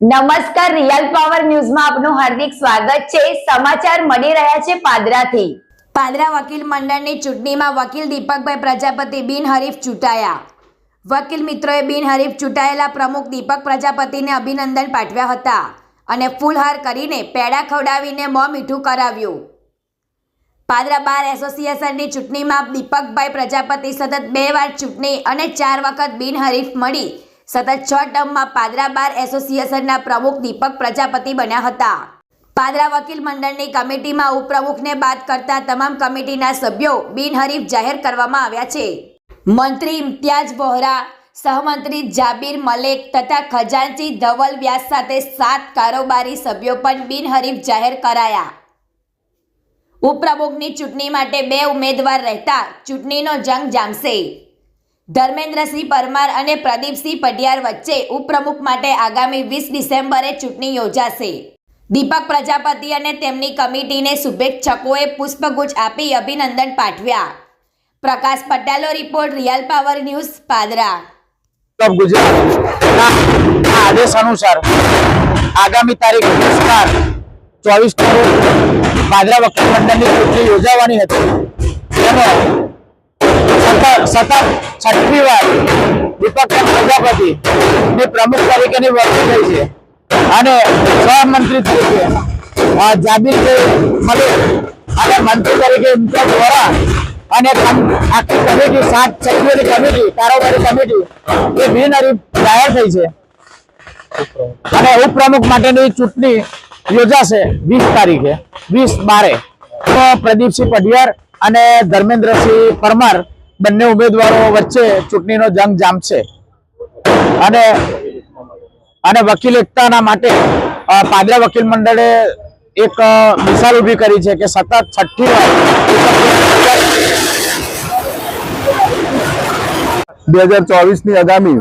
નમસ્કાર, real power ન્યૂઝમાં આપનું હાર્દિક સ્વાગત છે. સમાચાર મળી રહ્યા છે પાદરાથી. પાદરા વકીલ મંડળની ચૂંટણીમાં વકીલ દીપકભાઈ પ્રજાપતિ બિનહરીફ ચૂંટાયા. વકીલ મિત્રોએ બિનહરીફ ચૂંટાયેલા પ્રમુખ દીપક પ્રજાપતિને અભિનંદન પાઠવ્યા હતા અને ફૂલહાર કરીને પેડા ખવડાવીને મોં મીઠું કરાવ્યું. પાદરા બાર એસોસિએશનની ચૂંટણીમાં દીપકભાઈ પ્રજાપતિ સતત બે વાર ચૂંટણી અને ચાર વખત બિનહરીફ મળી સતત છ ટર્મમાં પાદરા બાર એસોસિએશનના પ્રમુખ દીપક પ્રજાપતિ બન્યા હતા. પાદરા વકીલ મંડળની કમિટીમાં ઉપપ્રમુખને બાદ કરતા તમામ કમિટીના સભ્યો બિનહરીફ જાહેર કરવામાં આવ્યા છે. મંત્રી ઇમ્તિયાજ બોહરા સહમંત્રી જાબીર મલેક તથા ખજાનચી ધવલ વ્યાસ સાથે સાત કારોબારી સભ્યો પણ બિનહરીફ જાહેર કરાયા. ઉપપ્રમુખની ચૂંટણી માટે બે ઉમેદવાર રહેતા ચૂંટણીનો જંગ જામશે. ધર્મેન્દ્રસિંહ પરમાર અને પ્રદીપસિંહ પઢિયાર વચ્ચે ઉપપ્રમુખ માટે આગામી વીસ ડિસેમ્બરે ચૂંટણી યોજાશે. દીપક પ્રજાપતિ અને તેમની કમિટીને શુભેચ્છકોએ પુષ્પગુચ્છ આપી અભિનંદન પાઠવ્યા. પ્રકાશ પટેલો report real power news Padra. Of ગુજરાતના આદેશ અનુસાર આગામી તારીખ વીસ બાર ચોવીસ તારીખ પાદરા વખત મંડળની ચૂંટણી યોજાવાની હતી. તેનો સતત છઠ્ઠી વાર દીપક પ્રજાપતિ ની પ્રમુખ તરીકેની વરણી થઈ છે. અને સહમંત્રી તરીકે જાબીર મલિક અને મંત્રી તરીકે ઇમ્તિયાઝ વોરા અને આખી કમિટી, સાત સભ્યોની કમિટી, કારોબારી કમિટી એ બિનહરીફ જાહેર થઈ છે. અને ઉપપ્રમુખ માટેની ચૂંટણી યોજાશે વીસ તારીખે, વીસ બારે. પ્રદીપસિંહ પઢિયાર અને ધર્મેન્દ્રસિંહ પરમાર બંને ઉમેદવારો વચ્ચે ચૂંટણીનો જંગ જામશે. અને અને વકીલ એકતાના માટે પાદરા વકીલ મંડળે એક મિસાલ ઊભી કરી છે કે સતત છઠ્ઠી વાર બે હજાર ચોવીસની આગામી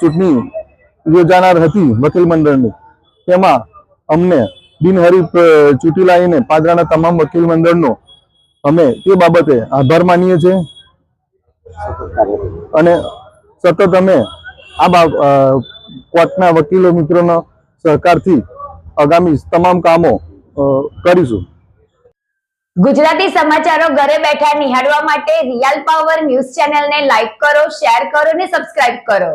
ચૂંટણી યોજાનાર હતી વકીલ મંડળની. તેમાં અમને બિનહરીફ ચૂંટી લાવીને પાદરાના તમામ વકીલ મંડળનો અમે તે બાબતે આભાર માનીએ છીએ. અને સતત અમે આ કોર્ટના વકીલો મિત્રોના સહકારથી આગામી તમામ કામો કરીશું. ગુજરાતી સમાચારો ઘરે બેઠા નિહાળવા માટે રિયલ પાવર ન્યૂઝ ચેનલને લાઈક કરો, શેર કરો અને સબસ્ક્રાઇબ કરો.